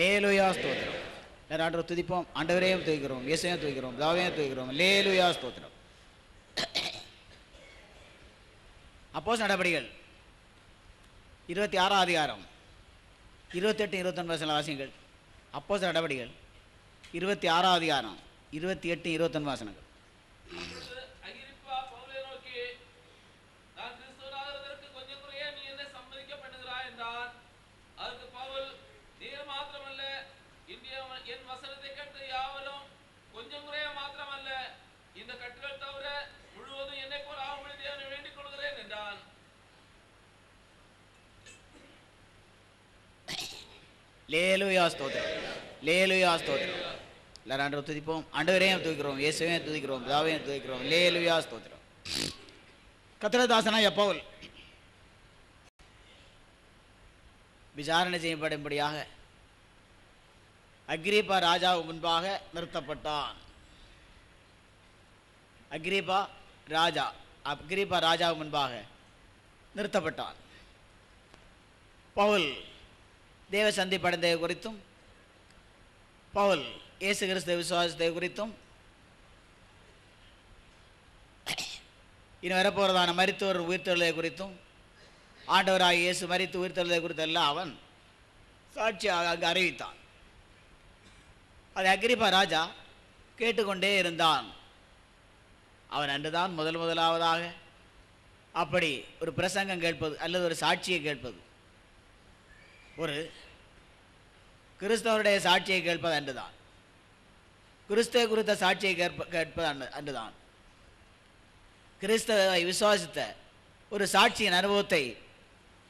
லேலுயா ஸ்தோத்திரம். எல்லாரும் ஆண்டவரை துதிப்போம். ஆண்டவரையும் துதிக்கிறோம். இயேசையும் துதிக்கிறோம். தாவையும் துதிக்கிறோம். லேலுயா ஸ்தோத்திரம். அப்போஸ் நடவடிக்கைகள் இருபத்தி ஆறாம் அதிகாரம். இருபத்தெட்டு இருபத்தொன்பது சில வாசியங்கள். அப்போஸ் நடவடிக்கைகள் இருபத்தி ஆறாம் அதிகாரம். இருபத்தி எட்டு இருபத்தொன்பது வாசனங்கள் அகிரிப்பா பவுலை நோக்கி நான் கிறிஸ்துவனாகிறதற்கு கொஞ்சம் குறைய நீ என்ன சம்மதிக்க பண்ணுகிறாய் என்றான் அதுக்கு பவுல் நீர் மாத்திரமல்ல இந்திய என் வசனத்தை கேட்டு யாவரும் கொஞ்சம் குறைய மாத்திரமல்ல இந்த கட்டுகள் தவிர முழுவதும் என்னை போல் ஆகும்படி தேவனை வேண்டிக் கொள்கிறேன் என்றான் லேலுயா ஸ்தோத்திரம். லேலுயா ஸ்தோத்திரம். எல்லாரும் ஆண்டவர் துதிப்போம். ஆண்டவரையும் துதிக்கிறோம். இயேசுவையும் துதிக்கிறோம். பிதாவையும் துதிக்கிறோம். லேலுயா ஸ்தோத்திரம். கத்திரதாசனா எப்பவுல் விசாரணை செய்யப்படும்படியாக அக்ரீபா ராஜா முன்பாக நிறுத்தப்பட்டான். அக்ரீபா ராஜா அக்ரீபா ராஜா முன்பாக நிறுத்தப்பட்டான். பவுல் தேவ சந்திப்படைந்ததை குறித்தும் பவுல் இயேசு கிறிஸ்துவ விசுவாசத்தை குறித்தும் இனி வரப்போகிறதான மருத்துவர் உயிர்த்தெழுதை குறித்தும் ஆண்டவராக இயேசு மறித்து உயிர்த்தெழுதை குறித்தெல்லாம் அவன் சாட்சியாக அங்கு அறிவித்தான். அதை அக்ரிப்பா ராஜா கேட்டுக்கொண்டே இருந்தான். அவன் அன்றுதான் முதல் முதலாவதாக அப்படி ஒரு பிரசங்கம் கேட்பது அல்லது ஒரு சாட்சியை கேட்பது. ஒரு கிறிஸ்தவருடைய சாட்சியை கேட்பது அன்றுதான். கிறிஸ்துவ குறித்த சாட்சியை கேட்ப கேட்பது அன்று அன்றுதான். கிறிஸ்தவை விசுவாசித்த ஒரு சாட்சியின் அனுபவத்தை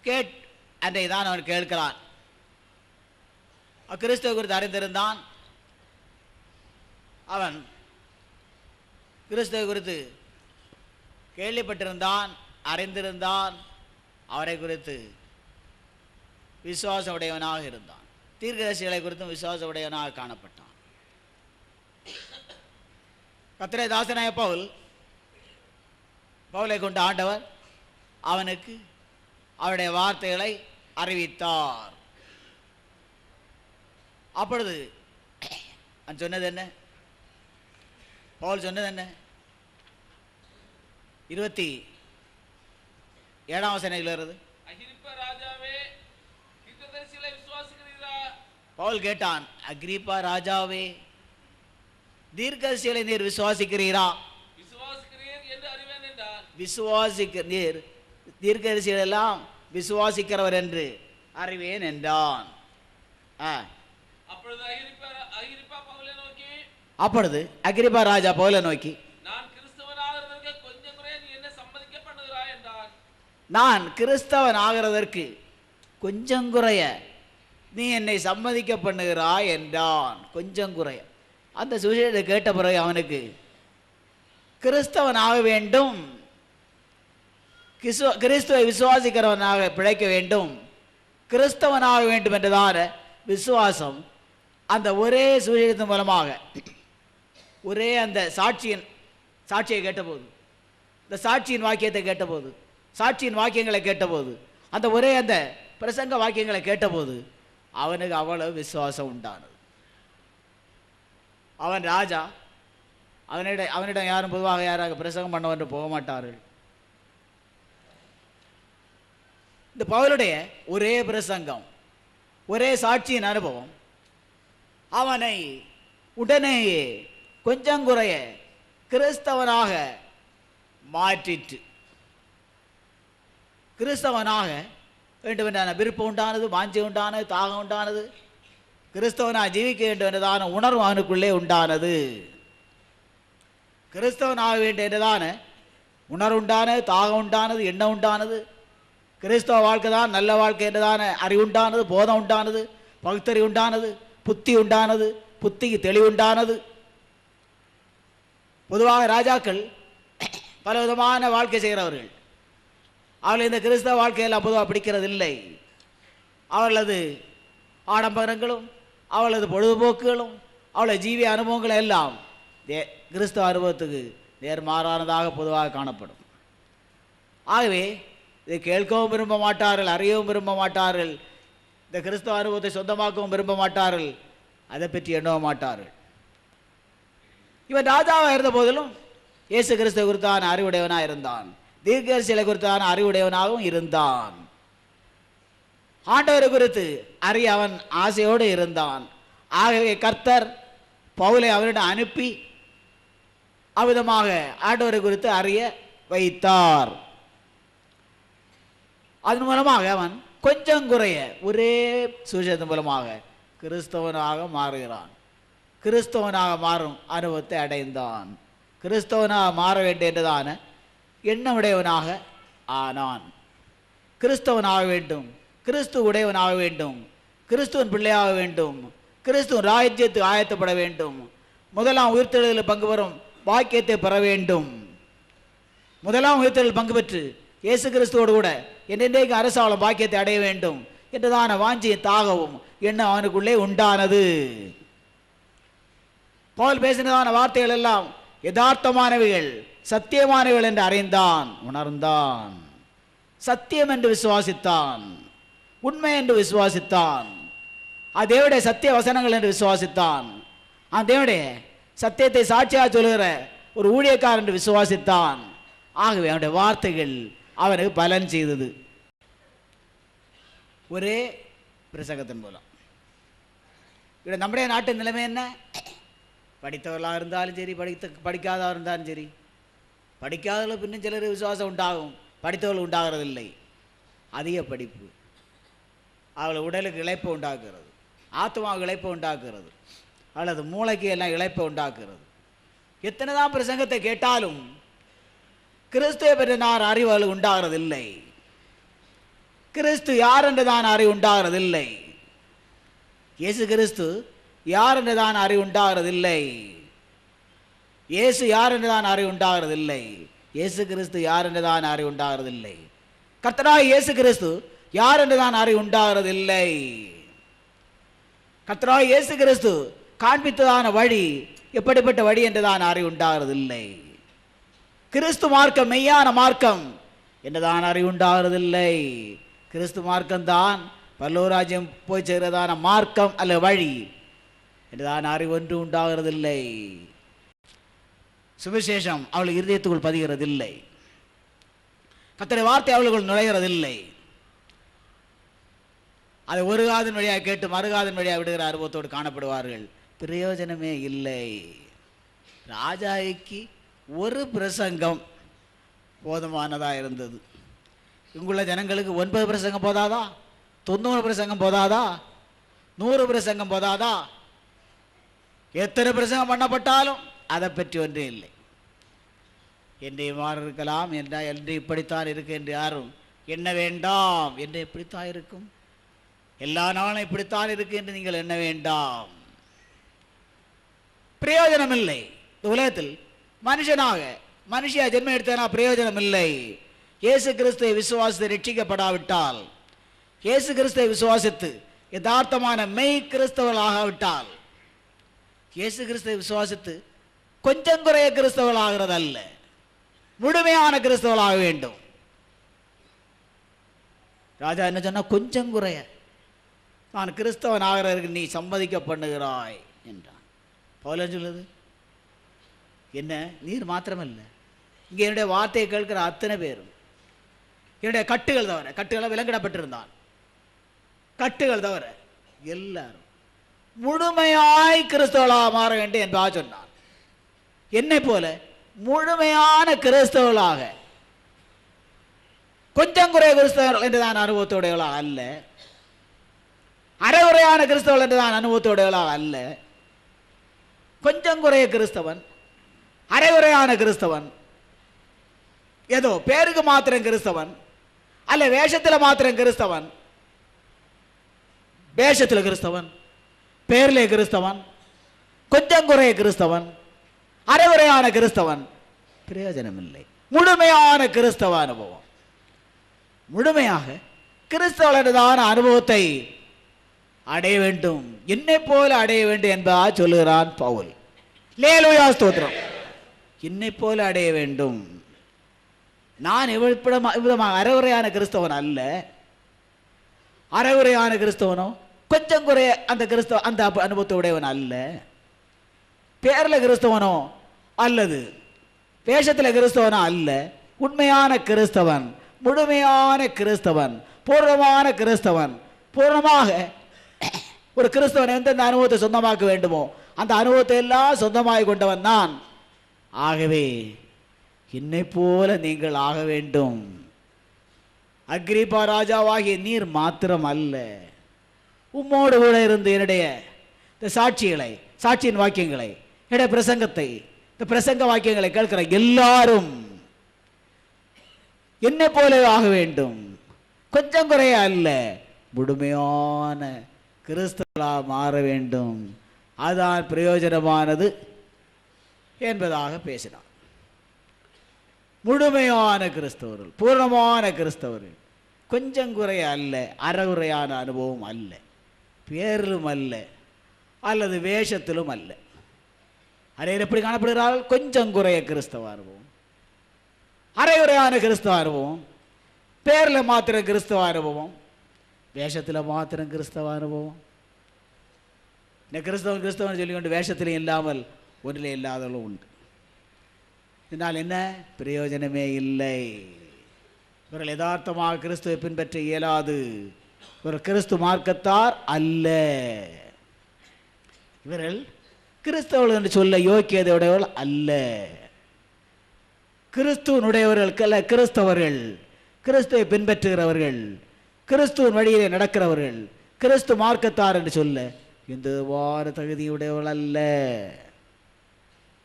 கேட் அன்றை தான் அவன் கேட்கிறான். கிறிஸ்துவ குறித்து அறிந்திருந்தான். அவன் கிறிஸ்துவ குறித்து கேள்விப்பட்டிருந்தான் அறிந்திருந்தான். அவரை குறித்து விசுவாச உடையவனாக இருந்தான். தீர்க்கதரிசிகளை குறித்தும் விசுவாச உடையவனாக காணப்பட்டான். கத்திரை தாசனாய பவுல் பவுலை கொண்ட ஆண்டவர் அவனுக்கு அவருடைய வார்த்தைகளை அறிவித்தார். அப்பொழுது அவன் சொன்னது என்ன? பவுல் சொன்னது என்ன? இருபத்தி ஏழாம் வசனையில் வருது அகிரிப்ப ராஜாவே தீர்க்கதரிசிகளை விசுவாசிக்கிறீரா பவுல் கேட்டான் அக்ரிப்பா ராஜாவே தீர்க்கதரிசிகளை நீர் விசுவாசிக்கிறீரா? விசுவாசிக்க நீர் தீர்க்கதரிசிகள் எல்லாம் விசுவாசிக்கிறவர் என்று அறிவேன் என்றான். அப்பொழுது அக்ரிப்பா ராஜா பவுலை நோக்கி நான் கிறிஸ்தவன் ஆகிறதற்கு கொஞ்சம் குறைய நீ என்னை சம்மதிக்க பண்ணுகிறாய் என்றான். கொஞ்சம் குறைய அந்த சுவிசேஷத்தை கேட்ட பிறகு அவனுக்கு கிறிஸ்தவன் ஆக வேண்டும். கிறிஸ்துவ கிறிஸ்துவை விசுவாசிக்கிறவனாக பிழைக்க வேண்டும். கிறிஸ்தவனாக வேண்டும் என்றதான விசுவாசம் அந்த ஒரே சுவிசேஷத்தின் மூலமாக ஒரே அந்த சாட்சியின் சாட்சியை கேட்டபோது இந்த சாட்சியின் வாக்கியத்தை கேட்டபோது சாட்சியின் வாக்கியங்களை கேட்டபோது அந்த ஒரே அந்த பிரசங்க வாக்கியங்களை கேட்டபோது அவனுக்கு அவ்வளவு விசுவாசம் உண்டானது அவன் ராஜா அவனிடம் அவனிடம் யாரும் பொதுவாக யாராக பிரசங்கம் பண்ணவன்று போக மாட்டார்கள் இந்த பவுலுடைய ஒரே பிரசங்கம் ஒரே சாட்சியின் அனுபவம் அவனை உடனேயே கொஞ்சம் குறைய கிறிஸ்தவனாக மாற்றிற்று கிறிஸ்தவனாக வேண்டுமென்றான விருப்பம் உண்டானது வாஞ்சி உண்டானது தாகம் உண்டானது. கிறிஸ்தவனாக ஜீவிக்க வேண்டும் என்றதான உணர்வு அவனுக்குள்ளே உண்டானது. கிறிஸ்தவனாக வேண்டும் என்றதான உணர்வு உண்டானது தாகம் உண்டானது எண்ணம் உண்டானது. கிறிஸ்தவ வாழ்க்கை தான் நல்ல வாழ்க்கை என்றதான அறிவுண்டானது போதம் உண்டானது பகுத்தறி உண்டானது புத்தி உண்டானது புத்திக்கு தெளிவுண்டானது பொதுவாக ராஜாக்கள் பல விதமான வாழ்க்கை செய்கிறவர்கள். அவர்கள் இந்த கிறிஸ்தவ வாழ்க்கையெல்லாம் பொதுவாக பிடிக்கிறதில்லை. அவர்களது ஆடம்பரங்களும் அவளது பொழுதுபோக்குகளும் அவளது ஜீவிய அனுபவங்களும் எல்லாம் தே கிறிஸ்தவ அனுபவத்துக்கு நேர்மாறானதாக பொதுவாக காணப்படும். ஆகவே இதை கேட்கவும் விரும்ப மாட்டார்கள் அறியவும் விரும்ப மாட்டார்கள் இந்த கிறிஸ்தவ அனுபவத்தை சொந்தமாக்கவும் விரும்ப மாட்டார்கள் அதை பற்றி எண்ணவும் மாட்டார்கள். இவன் ராஜாவாக இருந்த போதிலும் இயேசு கிறிஸ்து குறித்தான அறிவுடையவனாக இருந்தான். தீர்க்கதரிசிகளை குறித்தான அறிவுடையவனாகவும் இருந்தான். ஆண்டவரை குறித்து அறிய அவன் ஆசையோடு இருந்தான். ஆகவே கர்த்தர் பவுலை அவரிடம் அனுப்பி அவ்விதமாக ஆண்டவரை குறித்து அறிய வைத்தார். அதன் மூலமாக அவன் கொஞ்சம் குறைய ஒரே சுவிசேஷத்தின் மூலமாக கிறிஸ்தவனாக மாறுகிறான். கிறிஸ்தவனாக மாறும் அனுபவத்தை அடைந்தான். கிறிஸ்தவனாக மாற வேண்டியதான எண்ணமுடையவனாக ஆனான். கிறிஸ்தவனாக வேண்டும். கிறிஸ்து உடையவனாக வேண்டும். கிறிஸ்துவன் பிள்ளையாக வேண்டும். கிறிஸ்துவன் ராஜ்யத்துக்கு ஆயத்தப்பட வேண்டும். முதலாம் உயிர்த்தெழுதலில் பங்கு பெறும் பாக்கியத்தை பெற வேண்டும். முதலாம் உயிர்த்தெழுதல் பங்கு பெற்று இயேசு கிறிஸ்துவோடு கூட என்னென்றைக்கு அரசாவளம் பாக்கியத்தை அடைய வேண்டும் என்றதான வாஞ்சியின் தாகவும் எண்ணம் அவனுக்குள்ளே உண்டானது. பவுல் பேசினதான வார்த்தைகள் எல்லாம் யதார்த்தமானவைகள். சத்தியமானவர்கள் என்று அறிந்தான் உணர்ந்தான். சத்தியம் என்று விசுவாசித்தான் உண்மை என்று விசுவாசித்தான். அது தேவடைய சத்திய வசனங்கள் என்று விசுவாசித்தான். அந்த தேவடைய சத்தியத்தை சாட்சியாக சொல்லுகிற ஒரு ஊழியக்காரன் என்று விசுவாசித்தான். ஆகவே அவனுடைய வார்த்தைகள் அவனுக்கு பலன் செய்தது. ஒரே பிரசகத்தின் மூலம். இவட நம்முடைய நாட்டு நிலைமை என்ன? படித்தவர்களாக இருந்தாலும் சரி படித்த படிக்காதவராக இருந்தாலும் சரி. படிக்காதவர்கள் பின்னும் சிலர் விசுவாசம் உண்டாகும் படித்தவர்கள் உண்டாகிறதில்லை. அதிக படிப்பு. அவள் உடலுக்கு இழைப்பை உண்டாக்குறது ஆத்மாவுக்கு இழைப்பை உண்டாக்குறது அல்லது மூளைக்கு எல்லாம் இழைப்பை உண்டாக்குறது எத்தனை தான் பிரசங்கத்தை கேட்டாலும் கிறிஸ்துவை பற்றி நான் அறிவு அவளுக்கு உண்டாகிறதில்லை. கிறிஸ்து யார் என்று தான் அறிவு உண்டாகிறதில்லை. இயேசு கிறிஸ்து யார் என்று தான் அறிவு உண்டாகிறதில்லை. இயேசு யார் என்றுதான் அறிவு உண்டாகிறதில்லை இயேசு கிறிஸ்து யார் என்றுதான் அறிவு உண்டாகிறதில்லை கர்த்தராய் இயேசு கிறிஸ்து யார் என்று தான் அறிவு உண்டாகிறதில்லை கர்த்தராய் இயேசு கிறிஸ்து காண்பித்ததான வழி எப்படிப்பட்ட வழி என்றுதான் அறிவு உண்டாகிறதில்லை கிறிஸ்து மார்க்கம் மெய்யான மார்க்கம் என்றுதான் அறிவு உண்டாகிறதில்லை கிறிஸ்து மார்க்கம்தான் பல்லவராஜ்யம் போய் சேர்கிறதான மார்க்கம் அல்ல வழி என்றுதான் அறிவு ஒன்று உண்டாகிறதில்லை. சுவிசேஷம் அவள் இருதயத்துக்குள் பதிகிறதில்லை. கத்தரை வார்த்தை அவளுக்குள் நுழைகிறதில்லை. அதை ஒரு காதன் வழியாக கேட்டு மறுகாதன் வழியாக விடுகிற அனுபவத்தோடு காணப்படுவார்கள். பிரயோஜனமே இல்லை. ராஜாய்க்கு ஒரு பிரசங்கம் போதுமானதாக இருந்தது. இங்குள்ள ஜனங்களுக்கு ஒன்பது பிரசங்கம் போதாதா? தொண்ணூறு பிரசங்கம் போதாதா? நூறு பிரசங்கம் போதாதா? எத்தனை பிரசங்கம் பண்ணப்பட்டாலும் அதை பற்றி ஒன்றே இல்லை. என்று இவ்வாறு இருக்கலாம் என்றா என்று இப்படித்தான் இருக்கு என்று யாரும் எண்ண வேண்டாம். என்று எப்படித்தான் இருக்கும்? எல்லா நாளும் இப்படித்தான் இருக்கு என்று நீங்கள் எண்ண வேண்டாம். பிரயோஜனம் இல்லை இந்த உலகத்தில் மனுஷனாக மனுஷியா ஜென்மம் எடுத்தனா பிரயோஜனம் இல்லை இயேசு கிறிஸ்துவை விசுவாசித்து ரட்சிக்கப்படாவிட்டால் இயேசு கிறிஸ்துவை விசுவாசித்து யதார்த்தமான மெய் கிறிஸ்தவர்களாகாவிட்டால் இயேசு கிறிஸ்துவை விசுவாசித்து கொஞ்சம் குறைய கிறிஸ்தவர்களாகிறது அல்ல முழுமையான கிறிஸ்தவளாக வேண்டும். ராஜா என்ன சொன்னால் கொஞ்சம் குறைய. நான் கிறிஸ்தவன் ஆகிறதற்கு நீ சம்மதிக்க பண்ணுகிறாய் என்றான் பவுலன் சொல்லுது? என்ன? நீர் மாத்திரமல்ல. இங்கே என்னுடைய வார்த்தையை கேட்கிற அத்தனை பேரும் என்னுடைய கட்டுகள் தவிர கட்டுகளை விலங்கிடப்பட்டிருந்தான். கட்டுகள் தவிர எல்லாரும் முழுமையாய் கிறிஸ்தவளாக மாற வேண்டும் என்பதாக சொன்னான். என்னை போல முழுமையான கிறிஸ்தவர்களாக. கொஞ்சம் குறைய கிறிஸ்தவர்கள் என்றுதான் அனுபவத்தோடையவளாக அல்ல. அரைகுறையான கிறிஸ்தவர்கள் என்றுதான் அனுபவத்தோடையவளாக அல்ல. கொஞ்சம் குறைய கிறிஸ்தவன் அரைகுறையான கிறிஸ்தவன் ஏதோ பேருக்கு மாத்திரம் கிறிஸ்தவன் அல்ல வேஷத்தில் மாத்திரம் கிறிஸ்தவன் வேஷத்தில் கிறிஸ்தவன் பேரில் கிறிஸ்தவன் கொஞ்சம் குறைய கிறிஸ்தவன் அரைகுறையான கிறிஸ்தவன். பிரயோஜனம் இல்லை முழுமையான கிறிஸ்தவ அனுபவம். முழுமையாக கிறிஸ்தவர்களான அனுபவத்தை அடைய வேண்டும். என்னை போல அடைய வேண்டும் என்பதா சொல்லுகிறான் பவுல். லேலுயா ஸ்தோத்திரம். என்னை போல அடைய வேண்டும். நான் இவ்விதமாக அரைகுறையான கிறிஸ்தவன் அல்ல. அரைகுறையான கிறிஸ்தவனோ கொஞ்சம் குறைய அந்த கிறிஸ்தவ அந்த அனுபவத்தை உடையவன் அல்ல. பேரில் கிறிஸ்தவனோ? அல்லது வேஷத்தில் கிறிஸ்தவனோ? அல்ல. உண்மையான கிறிஸ்தவன் முழுமையான கிறிஸ்தவன் பூர்ணமான கிறிஸ்தவன். பூர்ணமாக ஒரு கிறிஸ்தவன் எந்தெந்த அனுபவத்தை சொந்தமாக்க வேண்டுமோ அந்த அனுபவத்தை எல்லாம் சொந்தமாக கொண்டவன் நான். ஆகவே என்னை போல நீங்கள் ஆக வேண்டும். அக்ரிபா ராஜாவாகிய நீர் மாத்திரம் அல்ல உம்மோடு கூட இருந்து என்னுடைய இந்த சாட்சிகளை சாட்சியின் வாக்கியங்களை என்னுடைய பிரசங்கத்தை இந்த பிரசங்க வாக்கியங்களை கேட்கிற எல்லாரும் என்னை போல ஆக வேண்டும் கொஞ்சம் குறைய அல்ல முழுமையான கிறிஸ்தவா மாற வேண்டும் அதான் பிரயோஜனமானது என்பதாக பேசினார் முழுமையான கிறிஸ்தவர்கள் பூர்ணமான கிறிஸ்தவர்கள் கொஞ்சம் குறைய அல்ல அறகுறையான அனுபவம் அல்ல பேரிலும் அல்ல அல்லது வேஷத்திலும் அல்ல அரையர் எப்படி காணப்படுகிறார்கள்? கொஞ்சம் குறைய கிறிஸ்தவ அனுபவம் அரைகுறையான கிறிஸ்தவ அனுபவம் பேரில் மாத்திரம் கிறிஸ்தவ அனுபவம் வேஷத்தில் மாத்திரம் கிறிஸ்தவ அனுபவம் இந்த கிறிஸ்தவன் கிறிஸ்தவன் சொல்லிக்கொண்டு வேஷத்திலே இல்லாமல் ஒன்றிலே இல்லாதவர்களும் உண்டு. இதனால் என்ன? பிரயோஜனமே இல்லை. இவர்கள் யதார்த்தமாக கிறிஸ்துவை பின்பற்ற இயலாது. இவர்கள் கிறிஸ்து மார்க்கத்தார் அல்ல. இவர்கள் கிறிஸ்தவர்கள் என்று சொல்ல யோக்கியதையுடையவர்கள் அல்ல. கிறிஸ்துவனுடையவர்கள் அல்ல கிறிஸ்தவர்கள். கிறிஸ்துவை பின்பற்றுகிறவர்கள். கிறிஸ்துவின் வழியிலே நடக்கிறவர்கள். கிறிஸ்து மார்க்கத்தார் என்று சொல்ல இந்த வார தகுதியுடையவர்கள் அல்ல.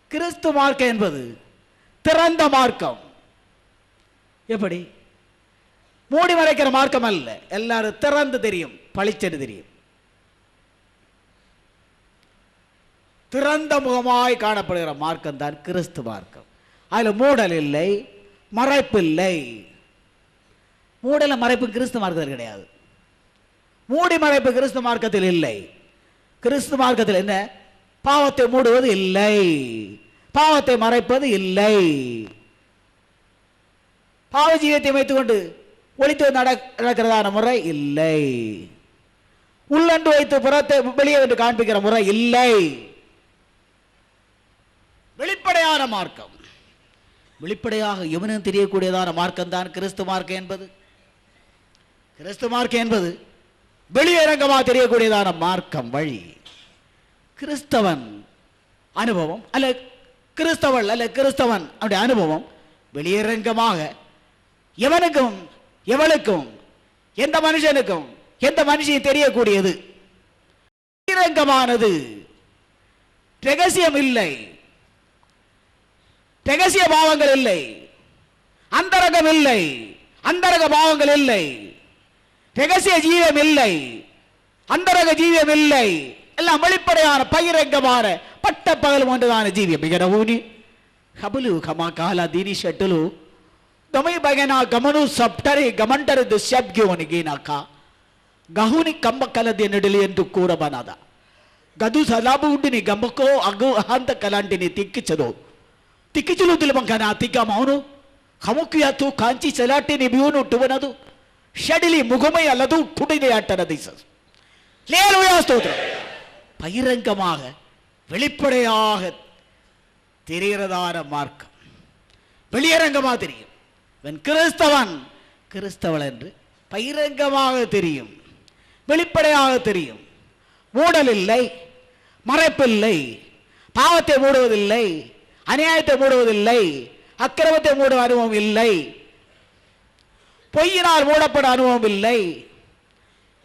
கிறிஸ்து மார்க்கம் என்பது திறந்த மார்க்கம். எப்படி? மூடி மறைக்கிற மார்க்கம் அல்ல. எல்லாரும் திறந்து தெரியும் பளிச்சென்று தெரியும். திறந்த முகமாய் காணப்படுகிற மார்க்கம் தான் கிறிஸ்து மார்க்கம். அதில் மூடல் இல்லை மறைப்பு இல்லை மூடல மறைப்பு கிறிஸ்து மார்க்கத்தில் கிடையாது. மூடி மறைப்பு கிறிஸ்து மார்க்கத்தில் இல்லை. கிறிஸ்து மார்க்கத்தில் என்ன? பாவத்தை மூடுவது இல்லை. பாவத்தை மறைப்பது இல்லை. பாவ ஜீவியத்தை வைத்துக்கொண்டு ஒழித்து நடக்கிறதான முறை இல்லை. உள்ளண்டு வைத்து புறத்தை வெளியே என்று காண்பிக்கிற முறை இல்லை. வெளிப்படையான மார்க்கம். வெளிப்படையாக எவனும் தெரியக்கூடியதான மார்க்கம் தான் கிறிஸ்து மார்க்கம் என்பது. கிறிஸ்து மார்க்கம் என்பது வெளியரங்கமாக தெரியக்கூடியதான மார்க்கம் வழி. கிறிஸ்தவன் அனுபவம் அல்ல கிறிஸ்தவள் அல்ல கிறிஸ்தவன் அப்படி அனுபவம் வெளியரங்கமாக எவனுக்கும் எவளுக்கும் எந்த மனுஷனுக்கும் எந்த மனுஷன் தெரியக்கூடியது. வெளியரங்கமானது. ரகசியம் இல்லை ತೆಗಸಿಯ ಭಾವಗಳಿಲ್ಲ, ಅಂತರಗವಿಲ್ಲ ಅಂತರಗ ಭಾವಗಳಿಲ್ಲ ತೆಗಸಿಯ ಜೀವವಿಲ್ಲ ಅಂತರಗ ಜೀವವಿಲ್ಲ ಎಲ್ಲ ಮಳಿಪಡೆಯಾರ ಪೈರೆಗ್ಗ ಮಾರ ಪಟ್ಟ ಪಗಲು ಮಂಡದಾನ ಜೀವಿಯ ಬಿಗರ ಹೂನಿ ಕಬಲು ಖಮ ದೀನಿ ಶಟ್ಟಲು ತೊಮೆ ಬಗೆನ ಗಮನು ಸಪ್ಟರಿ ಗಮಂಟರಿದ್ದು ಶಬ್ಗೆ ಒನಿಗೆ ನಾಕ ಗಹುನಿ ಕಂಬ ಕಲದಿಯ ನಡಲಿ ಎಂದು ಕೂರಬನದ. ಗದು ಸಲಾಬು ಉಂಡಿನಿ ಗಮಕೋ ಅಗು ಅಹಂತ ಕಲಾಂಟಿನಿ ತಿಕ್ಕಿಚದೋ. ටිකචුලුදුල මංකන අතික මවුණු හමුකයතු කාංචි සලාටේ නිබියුණු උටුවනතු ஷடிலி முகமை அல்லது உட்டுடையாட்டனது ஸ்தோத்திரம் பகிரங்கமாக வெளிப்படையாக தெரிகிறதான மார்க்கம் வெளியரங்கமாக தெரியும் இவன் கிறிஸ்தவன் கிறிஸ்தவன் என்று பகிரங்கமாக தெரியும் வெளிப்படையாக தெரியும் மூடல் இல்லை மறைப்பில்லை பாவத்தை மூடுவதில்லை அநியாயத்தை மூடுவதில்லை அக்கிரமத்தை மூடும் அனுபவம் இல்லை. பொய்யினால் மூடப்பட அனுபவம் இல்லை.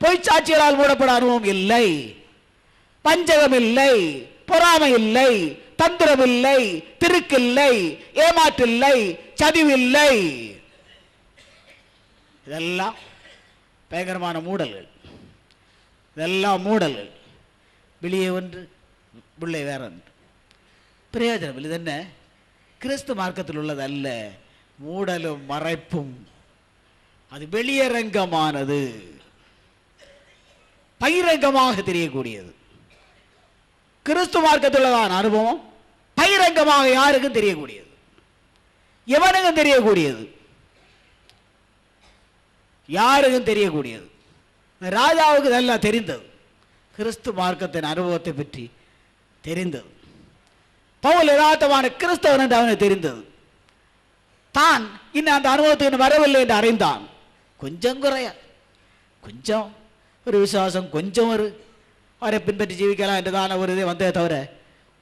பொய்ச்சாட்சியலால் மூடப்பட அனுபவம் இல்லை. பஞ்சகம் இல்லை. பொறாமை இல்லை. தந்திரம் இல்லை. திருக்கில்லை. ஏமாற்றில்லை. சதிவில்லை. இதெல்லாம் பயங்கரமான மூடல்கள். இதெல்லாம் மூடல்கள். வெளியே ஒன்று உள்ளே வேற ஒன்று பிரயோஜனம் இல்லை. இது என்ன? கிறிஸ்து மார்க்கத்தில் உள்ளது அல்ல மூடலும் மறைப்பும். அது வெளியரங்கமானது. பகிரங்கமாக தெரியக்கூடியது. கிறிஸ்து மார்க்கத்துள்ளதான அனுபவம் பகிரங்கமாக யாருக்கும் தெரியக்கூடியது. எவனுக்கும் தெரியக்கூடியது? யாருக்கும் தெரியக்கூடியது? ராஜாவுக்கு இதெல்லாம் தெரிந்தது. கிறிஸ்து மார்க்கத்தின் அனுபவத்தை பற்றி தெரிந்தது. பவுல் யதார்த்தமான கிறிஸ்தவன் என்று அவனுக்கு தெரிந்தது. தான் இன்னும் அந்த அனுபவத்துக்கு இன்னும் வரவில்லை என்று அறிந்தான். கொஞ்சம் குறைய. கொஞ்சம். ஒரு விசுவாசம் கொஞ்சம் ஒரு. அவரை பின்பற்றி ஜீவிக்கலாம் என்றுதான ஒரு இதே வந்தே தவிர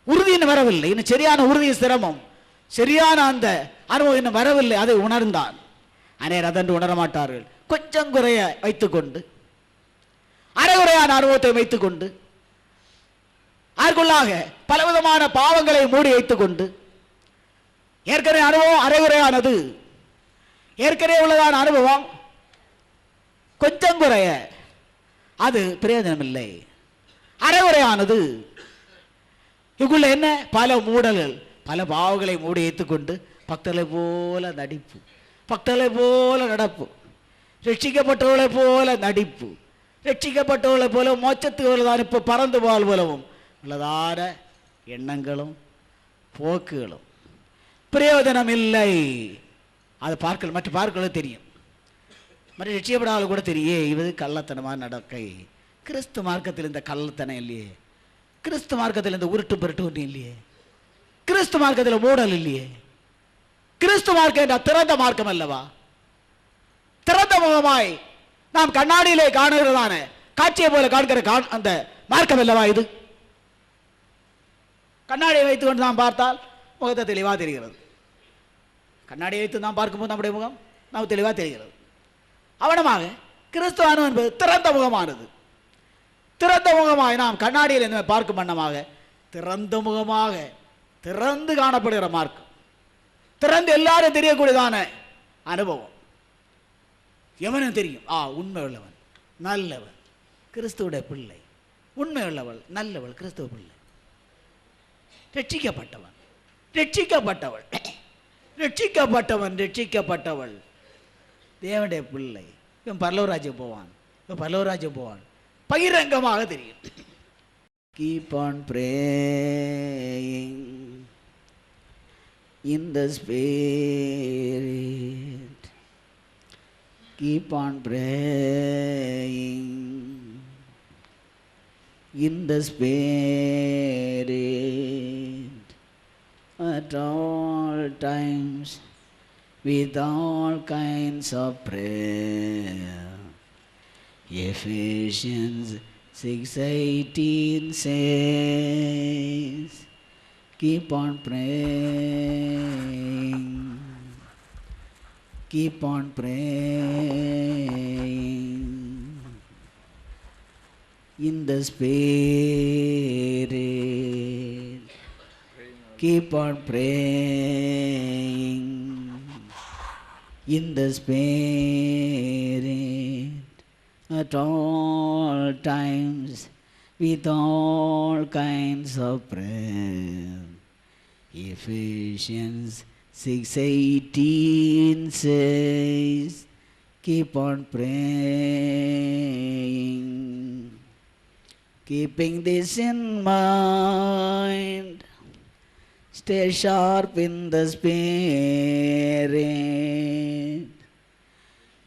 உறுதி இன்னும் வரவில்லை. இன்னும் சரியான உறுதி சிரமம். சரியான அந்த அனுபவம் இன்னும் வரவில்லை. அதை உணர்ந்தான். அநேர் அதன்று உணர மாட்டார்கள். கொஞ்சம் குறைய வைத்துக்கொண்டு. அரைகுறையான அனுபவத்தை வைத்துக்கொண்டு. தனக்குள்ளாக பலவிதமான பாவங்களை மூடி வைத்துக் கொண்டு ஏற்கனவே அனுபவம் அரைகுறையானது ஏற்கனவே உள்ளதான அனுபவம் கொஞ்சம் குறைய அது பிரயோஜனமில்லை. அரைகுறையானது இதுக்குள்ள என்ன? பல மூடல்கள் பல பாவங்களை மூடி வைத்துக்கொண்டு பக்தர்களை போல நடிப்பு பக்தர்களை போல நடப்பு ரட்சிக்கப்பட்டவர்களை போல நடிப்பு ரட்சிக்கப்பட்டவர்களை போல மோச்சத்துக்கு தான் இப்போ பறந்து போல் போலவும் உள்ளதான எண்ணங்களும் போக்குகளும். பிரயோஜனம் இல்லை அது பார்க்கல மற்ற பார்க்கல தெரியும். மற்ற ரட்சிக்கப்படாத கூட தெரியே இது கள்ளத்தனமான நடக்கை. கிறிஸ்து மார்க்கத்தில் இந்த கள்ளத்தனம் இல்லையே. கிறிஸ்து மார்க்கத்தில் இந்த உருட்டு பெருட்டு ஒன்றும் இல்லையே. கிறிஸ்து மார்க்கத்தில் மூடல் இல்லையே. கிறிஸ்து மார்க்கம் என்ற திறந்த மார்க்கம் அல்லவா? திறந்த முகமாய் நாம் கண்ணாடியிலே காணுகிறதான காட்சியை போல காண்கிற காண் அந்த மார்க்கம் அல்லவா இது? கண்ணாடியை வைத்துக்கொண்டு நாம் பார்த்தால் முகத்தை தெளிவாக தெரிகிறது. கண்ணாடியை வைத்து நாம் பார்க்கும்போது நம்முடைய முகம் நமக்கு தெளிவாக தெரிகிறது. அவனமாக கிறிஸ்துவானம் என்பது திறந்த முகமானது. திறந்த முகமாக நாம் கண்ணாடியில் இந்த பார்க்கும் வண்ணமாக திறந்த முகமாக திறந்து காணப்படுகிற மார்க்கம் திறந்து எல்லாரும் தெரியக்கூடியதான அனுபவம். எவனும் தெரியும்? ஆ உண்மை உள்ளவன் நல்லவன். கிறிஸ்துவோட பிள்ளை. உண்மை உள்ளவள் நல்லவள் கிறிஸ்துவ பிள்ளை. ரட்சிக்கப்பட்டவன். ரட்சிக்கப்பட்டவள். ரட்சிக்கப்பட்டவன் ரட்சிக்கப்பட்டவள். தேவனுடைய பிள்ளை. இவன் பல்லவராஜ்யம் போவான். இவன் பல்லவராஜ்யம் போவான். பகிரங்கமாக தெரியும். Keep on praying in the spirit. Keep on praying in the spirit at all times with all kinds of prayer. Ephesians 6:18 says, Keep on praying, keep on praying in the Spirit. Keep on praying in the Spirit at all times with all kinds of prayer. Ephesians 6:18 says, keep on praying, keeping this in mind. Stay sharp in the spirit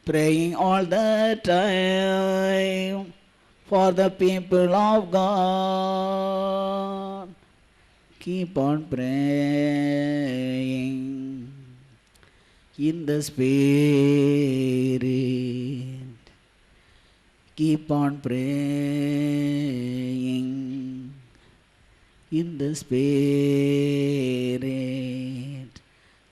praying all the time for the people of God. Keep on praying in the Spirit. Keep on praying in the Spirit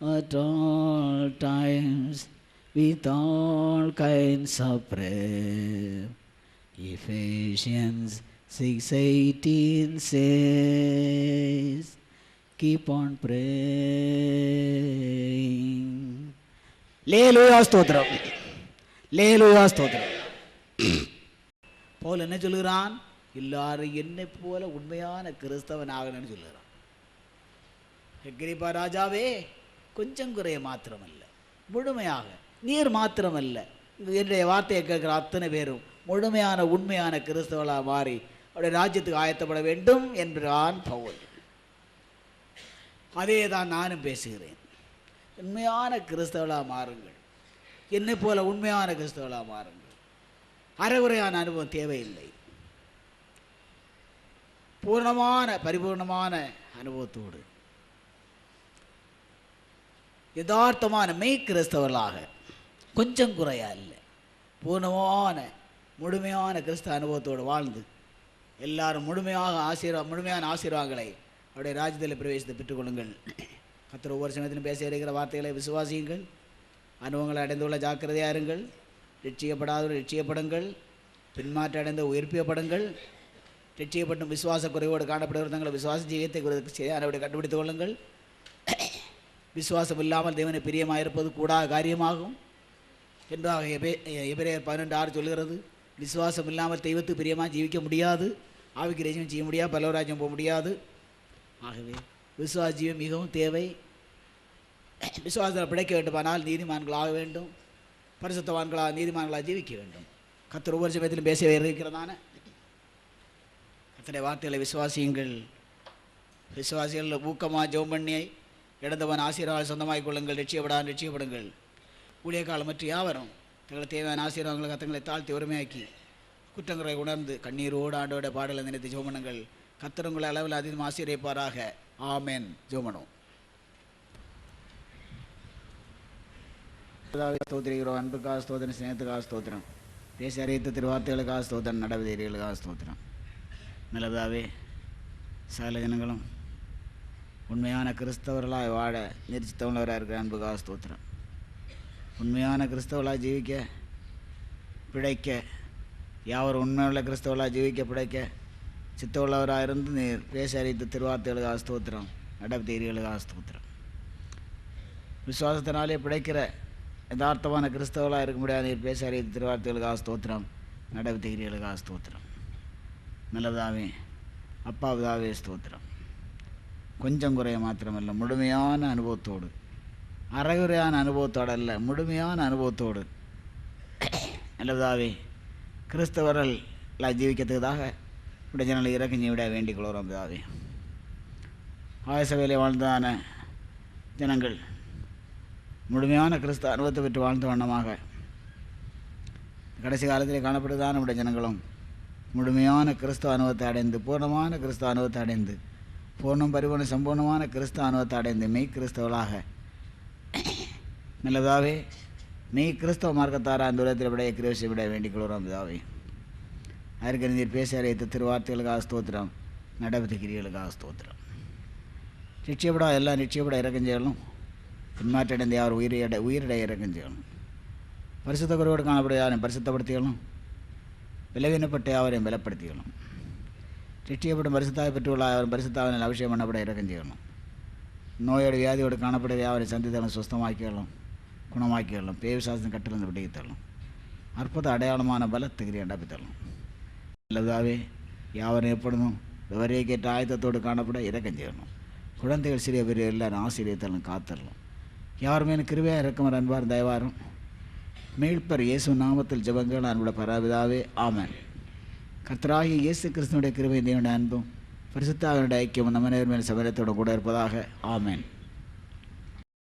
at all times with all kinds of prayer. Ephesians 6:18 says, keep on praying. Leluya Stotram. Leluya Stotram. Paul என்ன சொல்கிறான் எல்லாரும் என்னை போல உண்மையான கிறிஸ்தவன் ஆகணும்னு சொல்லுகிறான். கிரிபா ராஜாவே கொஞ்சம் குறைய மாத்திரமல்ல. முழுமையாக நீர் மாத்திரமல்ல. என்னுடைய வார்த்தையை கேட்குற அத்தனை பேரும் முழுமையான உண்மையான கிறிஸ்தவளாக மாறி அவருடைய ராஜ்யத்துக்கு ஆயத்தப்பட வேண்டும் என்றான் பவுல். அதே தான் நானும் பேசுகிறேன். உண்மையான கிறிஸ்தவளாக மாறுங்கள். என்னை போல உண்மையான கிறிஸ்தவளாக மாறுங்கள். அரைகுறையான அனுபவம் தேவையில்லை. பூர்ணமான பரிபூர்ணமான அனுபவத்தோடு. யதார்த்தமான மெய் கிறிஸ்தவர்களாக. கொஞ்சம் குறையா இல்லை. பூர்ணமான முழுமையான கிறிஸ்தவ அனுபவத்தோடு வாழ்ந்து எல்லாரும் முழுமையாக ஆசீர்வா முழுமையான ஆசீர்வாதங்களை அவருடைய ராஜ்யத்தில் பிரவேசித்து பெற்றுக்கொள்ளுங்கள். கத்திர ஒவ்வொரு சமயத்திலும் பேச இருக்கிற வார்த்தைகளை விசுவாசியுங்கள். அனுபவங்களை அடைந்துள்ள ஜாக்கிரதையாக இருங்கள். ரட்சிக்கப்படாதவர் ரட்சியப்படுங்கள் பின்மாற்ற அடைந்த உயிர்ப்பியப்படுங்கள் ரட்சியப்பட்டும் விசுவாச குறைவோடு காணப்படுகிற தங்களை விசுவாச ஜீவியத்தை குறித்து சரியான கண்டுபிடித்துக் கொள்ளுங்கள் விசுவாசம் இல்லாமல் தேவனை பிரியமாக இருப்பது கூடாத காரியமாகும் என்றாக எபே எபிரேயர் பதினெண்டு ஆறு சொல்கிறது விசுவாசம் இல்லாமல் தெய்வத்துக்கு பிரியமாக ஜீவிக்க முடியாது ஆவிக்கு ரேஜம் செய்ய முடியாது பல்லவராஜ்யம் போக முடியாது ஆகவே விசுவாச ஜீவம் மிகவும் தேவை விசுவாசத்தில் பிழைக்க வேண்டுமானால் ஆக வேண்டும் பரிசுத்தவான்களாக நீதிமான்களாக ஜீவிக்க வேண்டும். கத்தர் ஒவ்வொரு சமயத்திலும் பேச இருக்கிறதான. கத்தனை வார்த்தைகளை விசுவாசியுங்கள். விசுவாசிகள் ஊக்கமாக ஜெபம் பண்ணி இழந்தவன் ஆசீர்வாதம் சொந்தமாக கொள்ளுங்கள் லட்சியப்படான் ரட்சியப்படுங்கள் ஊழிய காலம் மற்றும் யாவரும் தங்களுக்கு தேவையான ஆசீர்வாதங்களை கத்தங்களை தாழ்த்தி உரிமையாக்கி குற்றங்களை உணர்ந்து கண்ணீரோடு ஆண்டோட பாடலை நினைத்து ஜோமனுங்கள் கத்தரங்களை அளவில் அதிகம் ஆசீர்வைப்பாராக ஆமேன். ஜோமனம் ஸ்தோத்திரிக்கிறோம் அன்புக்காக ஸ்தோத்திரம் ஸ்நேகத்துக்காக ஸ்தோத்திரம் பேசி அறிவித்த திருவார்த்தைகளுக்காக ஸ்தோத்திரம் நடவடிக்கைகளுக்காக ஸ்தோத்திரம் நல்லதாவே சகல ஜனங்களும் உண்மையான கிறிஸ்தவர்களாக வாழ நிர்ச்சித்தவங்களவராக இருக்கிற அன்புக்காக ஸ்தோத்திரம் உண்மையான கிறிஸ்தவர்களாக ஜீவிக்க பிழைக்க யாவர் உண்மையுள்ள கிறிஸ்தவர்களாக ஜீவிக்க பிழைக்க சித்தவுள்ளவராக இருந்து நீர் பேசி அறிவித்த திருவார்த்தைகளுக்காக ஸ்தோத்திரம் நடவடிக்கைகளுக்காக ஸ்தோத்திரம் விசுவாசத்தினாலே பிழைக்கிற யதார்த்தமான கிறிஸ்தவளாக இருக்க முடியாது. நீர் பேசாரி திருவார்த்தைகளுக்காக ஸ்தோத்திரம். நடவடிக்கைகளுக்காக ஸ்தோத்திரம். நல்லதாவே அப்பாவுதாவே ஸ்தோத்திரம். கொஞ்சம் குறைய மாத்திரமல்ல முழுமையான அனுபவத்தோடு. அறகுறையான அனுபவத்தோடு அல்ல முழுமையான அனுபவத்தோடு. நல்லதாவே கிறிஸ்தவர்கள் ஜீவிக்கிறதுக்காக இப்படி ஜனங்களை இறக்கஞ்சி விட வேண்டிக் கொள்கிறோம் பிதாவே. வேலை வாழ்ந்ததான ஜனங்கள் முழுமையான கிறிஸ்து அனுபவத்தை பெற்று வாழ்ந்த வண்ணமாக. கடைசி காலத்தில் காணப்படுவதான நம்முடைய ஜனங்களும். முழுமையான கிறிஸ்துவ அனுபவத்தை அடைந்து பூர்ணமான கிறிஸ்துவ அனுபவத்தை அடைந்து பூர்ணம் பரிபூர்ண சம்பூர்ணமான கிறிஸ்துவ அனுபவத்தை அடைந்து மெய் கிறிஸ்தவளாக நல்லதாவே மெய் கிறிஸ்தவ மார்க்கத்தாரா அந்த உலகத்தில் விடைய கிரேசி விட வேண்டிக் கொள்கிறோம் பிதாவே. அதற்கு நீர் பேச அறிவித்த திருவார்த்தைகளுக்காக ஸ்தோத்திரம் நடவடிக்கைகளுக்காக ஸ்தோத்திரம். நிச்சயப்படா எல்லாம் நிச்சயப்பட இறக்கம் செய்யணும். பின்மாற்றடைந்து அவர் உயிரிட உயிரிட இறக்கம் செய்யணும் பரிசுத்த குறைவோடு காணப்பட யாரையும் பரிசுத்தப்படுத்திக்கணும் விளைவினப்பட்ட அவரையும் பலப்படுத்திக்கணும் நிச்சயப்படும் பரிசுத்தாக பெற்றுள்ள அவர் பரிசுத்தாவினால் அபிஷேகம் பண்ணப்பட இறக்கம் செய்யணும் நோயோடு வியாதியோடு காணப்படுவதை அவரை சந்தித்தாலும் சுஸ்தமாக்கிடலாம் குணமாக்கிடலாம் பேவிசாசம் கட்டிலிருந்து விடுவித்தரலாம் அற்புத அடையாளமான பலத்து கிரியை அடப்பித்தரலாம் நல்லதாவே யாவரும் எப்பொழுதும் விவரையை கேட்ட ஆயத்தத்தோடு காணப்பட இறக்கம் செய்யணும் குழந்தைகள் சிறிய பெரிய எல்லாரும் ஆசிரியத்தலும் காத்தரலாம் யார் மேலும் கிருவையாக இறக்கமர் அன்பார் தயவாரும். மீட்பர் இயேசு நாமத்தில் ஜபங்கள் அன்புள்ள பராவிதாவே ஆமன். கர்த்தராகிய இயேசு கிறிஸ்தனுடைய கிருபை தேவனுடைய அன்பும் பரிசுத்தாவினுடைய ஐக்கியம் நம்ம நேர்மையான சமரத்தோடு கூட இருப்பதாக ஆமேன்.